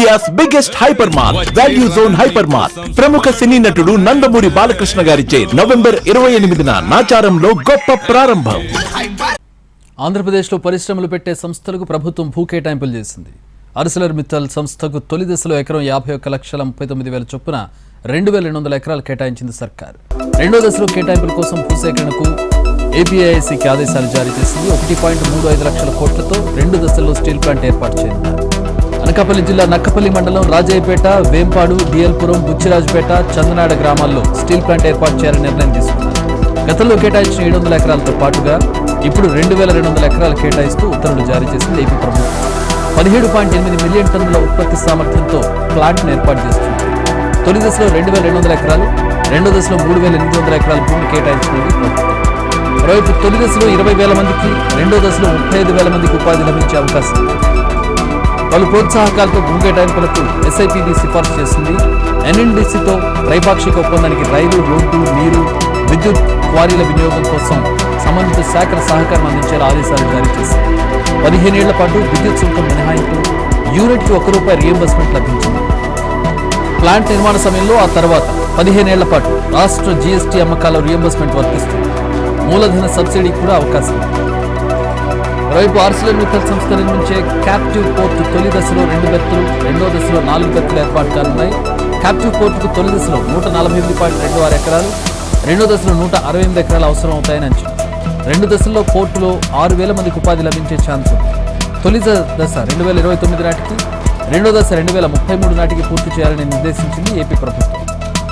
India's biggest hyper mart value zone hyper mart ప్రముఖ సినీ నటుడు నందమూరి బాలకృష్ణ గారిచే నవంబర్ ఇరవై ఎనిమిదిన నాచారంలో గొప్ప ప్రారంభం. ఆంధ్రప్రదేశ్లో పరిశ్రమలు పెట్టే సంస్థలకు ప్రభుత్వం భూ కేటాయింపులు చేసింది. అర్సలర్ మిత్తల్ సంస్థకు తొలి దశలో ఎకరం యాభై ఒక్క లక్షల ముప్పై తొమ్మిది వేల చొప్పున రెండు వేల రెండు వందల ఎకరాలు కేటాయించింది సర్కార్. రెండో దశలో కేటాయింపుల కోసం భూసేకరణకు ఏపీఐఐసికి ఆదేశాలు జారీ చేసింది. ఒకటి పాయింట్ మూడు ఐదు లక్షల కోట్లతో రెండు దశల్లో స్టీల్ ప్లాంట్ ఏర్పాటు చేయనున్నారు. అనకాపల్లి జిల్లా నక్కపల్లి మండలం రాజయ్యపేట వేంపాడు డిఎల్పురం బుచ్చిరాజుపేట చందనాడ గ్రామాల్లో స్టీల్ ప్లాంట్ ఏర్పాటు చేయాలని నిర్ణయం తీసుకున్నారు. గతంలో కేటాయించిన ఏడు వందల ఎకరాలతో పాటుగా ఇప్పుడు రెండు వేల రెండు వందల ఎకరాలు కేటాయిస్తూ ఉత్తర్వులు జారీ చేసింది ఏపీ ప్రభుత్వం. పదిహేడు పాయింట్ ఎనిమిది మిలియన్ టన్నుల ఉత్పత్తి సామర్థ్యంతో ప్లాంట్ను ఏర్పాటు చేస్తుంది. తొలి దశలో రెండు వేల రెండు వందల ఎకరాలు రెండో దశలో మూడు వేల ఎనిమిది వందల ఎకరాల భూమి కేటాయించినది మరోవైపు తొలి దశలో ఇరవై వేల మందికి రెండో దశలో ముప్పై ఐదు వేల మందికి ఉపాధి లభించే అవకాశం పలు ప్రోత్సాహకాలతో భూకేటాయింపులకు ఎస్ఐపిబి సిఫార్సు చేసింది. ఎన్ఎండిసితో త్రైపాక్షిక ఒప్పందానికి రైలు రోడ్డు నీరు విద్యుత్ క్వారీల వినియోగం కోసం సంబంధిత శాఖల సహకారం అందించేలా ఆదేశాలు జారీ చేసింది. పదిహేనేళ్ళ పాటు విద్యుత్ శుల్కం మినహాయింపు యూనిట్కి ఒక రూపాయి రియంబర్స్మెంట్ లభించింది. ప్లాంట్ నిర్మాణ సమయంలో ఆ తర్వాత పదిహేనేళ్ళ పాటు రాష్ట్ర జీఎస్టీ అమ్మకాల రియంబర్స్మెంట్ వర్తిస్తుంది. మూలధన సబ్సిడీ కూడా అవకాశం. ఉంది మరోవైపు ఆర్సిలర్ మిత్తల్ సంస్థ నిర్మించే క్యాప్టివ్ పోర్టు తొలి దశలో రెండు బెత్తులు రెండో దశలో నాలుగు బెత్తులు ఏర్పాటు కానున్నాయి క్యాప్టివ్ పోర్టుకు తొలి దశలో నూట నలభై ఎనిమిది పాయింట్ రెండు ఆరు ఎకరాలు రెండో దశలో నూట అరవై ఎనిమిది ఎకరాలు అవసరం అవుతాయని అంచనా. రెండు దశల్లో పోర్టులో ఆరు వేల మందికి ఉపాధి లభించే ఛాన్స్ ఉంది. తొలి దశ రెండు వేల ఇరవై తొమ్మిది నాటికి రెండో దశ రెండు వేల ముప్పై మూడు నాటికి పూర్తి చేయాలని నిర్దేశించింది ఏపీ ప్రభుత్వం.